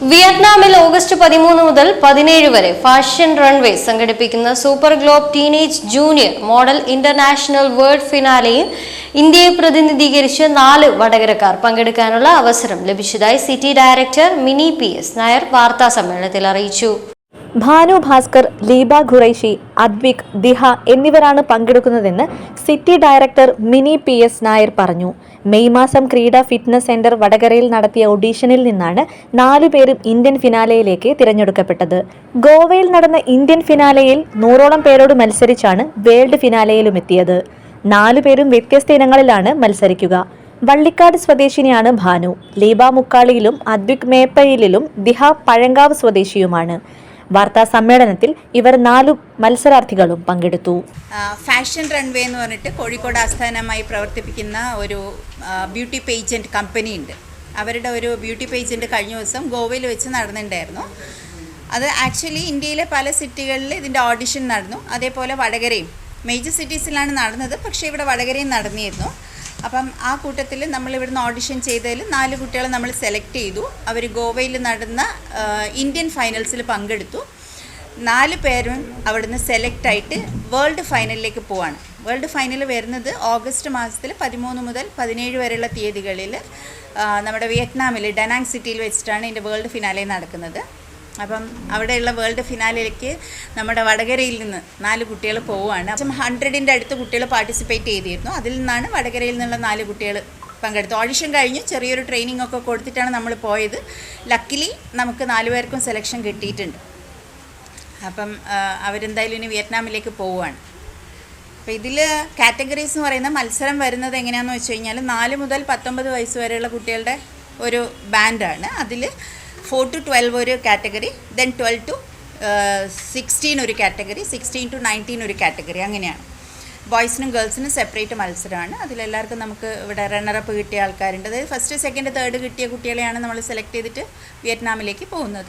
വിയറ്റ്നാമിൽ August പതിമൂന്ന് മുതൽ പതിനേഴ് വരെ ഫാഷൻ റൺവേ സംഘടിപ്പിക്കുന്ന super globe teenage junior model international world ഫിനാലെയിൽ ഇന്ത്യയെ പ്രതിനിധീകരിച്ച് നാല് വടകരക്കാർ പങ്കെടുക്കാനുള്ള അവസരം ലഭിച്ചതായി city director Mini P S Nair വാർത്താ സമ്മേളനത്തിൽ അറിയിച്ചു. ഭാനു ഭാസ്കർ ലീബ ഖുറൈഷി അദ്വിക് ദിഹ എന്നിവരാണ് പങ്കെടുക്കുന്നതെന്ന് city director Mini P S Nair പറഞ്ഞു. മെയ് മാസം ക്രീഡ ഫിറ്റ്നസ് സെന്റർ വടകരയിൽ നടത്തിയ ഒഡീഷനിൽ നിന്നാണ് നാലുപേരും ഇന്ത്യൻ ഫിനാലയിലേക്ക് തിരഞ്ഞെടുക്കപ്പെട്ടത്. ഗോവയിൽ നടന്ന ഇന്ത്യൻ ഫിനാലയിൽ നൂറോളം പേരോട് മത്സരിച്ചാണ് വേൾഡ് ഫിനാലയിലും എത്തിയത് നാലുപേരും വ്യത്യസ്ത ഇനങ്ങളിലാണ് മത്സരിക്കുക. വള്ളിക്കാട് സ്വദേശിനിയാണ് ഭാനു. ലീബ മുക്കാളിയിലും അദ്വിക് മേപ്പയിലും ദിഹ പഴങ്കാവ് സ്വദേശിയുമാണ്. വാർത്താ സമ്മേളനത്തിൽ ഇവർ നാലു മത്സരാർത്ഥികളും പങ്കെടുത്തു. ഫാഷൻ റൺവേ എന്ന് പറഞ്ഞിട്ട് കോഴിക്കോട് ആസ്ഥാനമായി പ്രവർത്തിപ്പിക്കുന്ന ഒരു ബ്യൂട്ടി പേജന്റ് കമ്പനി ഉണ്ട് അവരുടെ ഒരു ബ്യൂട്ടി പേജന്റ് കഴിഞ്ഞ ദിവസം ഗോവയിൽ വെച്ച് നടന്നിട്ടുണ്ടായിരുന്നു. അത് ആക്ച്വലി ഇന്ത്യയിലെ പല സിറ്റികളിൽ ഇതിന്റെ ഓഡിഷൻ നടന്നു. അതേപോലെ വടകരയും. മേജർ സിറ്റീസിലാണ് നടന്നത് പക്ഷേ ഇവിടെ വടകരയും നടന്നിരുന്നു. അപ്പം ആ കൂട്ടത്തിൽ നമ്മൾ ഇവിടുന്ന് ഓഡിഷൻ ചെയ്തതിൽ നാല് കുട്ടികളെ നമ്മൾ സെലക്ട് ചെയ്തു. അവർ ഗോവയിൽ നടന്ന ഇന്ത്യൻ ഫൈനൽസിൽ പങ്കെടുത്തു. നാല് പേരും അവിടുന്ന് സെലക്ട് ആയിട്ട് വേൾഡ് ഫൈനലിലേക്ക് പോവാണ്. വേൾഡ് ഫൈനൽ വരുന്നത് ഓഗസ്റ്റ് മാസത്തിൽ പതിമൂന്ന് മുതൽ പതിനേഴ് വരെയുള്ള തീയതികളിൽ നമ്മുടെ വിയറ്റ്നാമിൽ ഡനാങ് സിറ്റിയിൽ വെച്ചിട്ടാണ് ഇതിന്റെ വേൾഡ് ഫിനാലെ നടക്കുന്നത്. അപ്പം അവിടെയുള്ള വേൾഡ് ഫിനാലിലേക്ക് നമ്മുടെ വടകരയിൽ നിന്ന് നാല് കുട്ടികൾ പോവുകയാണ്. അപ്പം ഹൺഡ്രഡിന്റെ അടുത്ത് കുട്ടികൾ പാർട്ടിസിപ്പേറ്റ് ചെയ്തിരുന്നു. അതിൽ നിന്നാണ് വടകരയിൽ നിന്നുള്ള നാല് കുട്ടികൾ പങ്കെടുത്തു ഓഡിഷൻ കഴിഞ്ഞ്. ചെറിയൊരു ട്രെയിനിങ് ഒക്കെ കൊടുത്തിട്ടാണ് നമ്മൾ പോയത്. ലക്കിലി നമുക്ക് നാല് പേർക്കും സെലക്ഷൻ കിട്ടിയിട്ടുണ്ട്. അപ്പം അവരെന്തായാലും ഇനി വിയറ്റ്നാമിലേക്ക് പോവുകയാണ്. അപ്പോൾ ഇതിൽ കാറ്റഗറീസ് എന്ന് പറയുന്ന മത്സരം വരുന്നത് എങ്ങനെയാണെന്ന് വെച്ച് കഴിഞ്ഞാൽ നാല് മുതൽ പത്തൊമ്പത് വയസ്സ് വരെയുള്ള കുട്ടികളുടെ ഒരു ബാൻഡാണ് അതിൽ ഫോർ ടു ട്വൽവ് ഒരു category then twelve to sixteen ഒരു കാറ്റഗറി സിക്സ്റ്റീൻ ടു നയന്റീൻ ഒരു കാറ്റഗറി അങ്ങനെയാണ്. ബോയ്സിനും ഗേൾസിനും സെപ്പറേറ്റ് മത്സരമാണ്. അതിലെല്ലാവർക്കും നമുക്ക് ഇവിടെ റണ്ണറപ്പ് കിട്ടിയ ആൾക്കാരുണ്ട്. അതായത് ഫസ്റ്റ് സെക്കൻഡ് തേർഡ് കിട്ടിയ കുട്ടികളെയാണ് നമ്മൾ സെലക്ട് ചെയ്തിട്ട് വിയറ്റ്നാമിലേക്ക് പോകുന്നത്.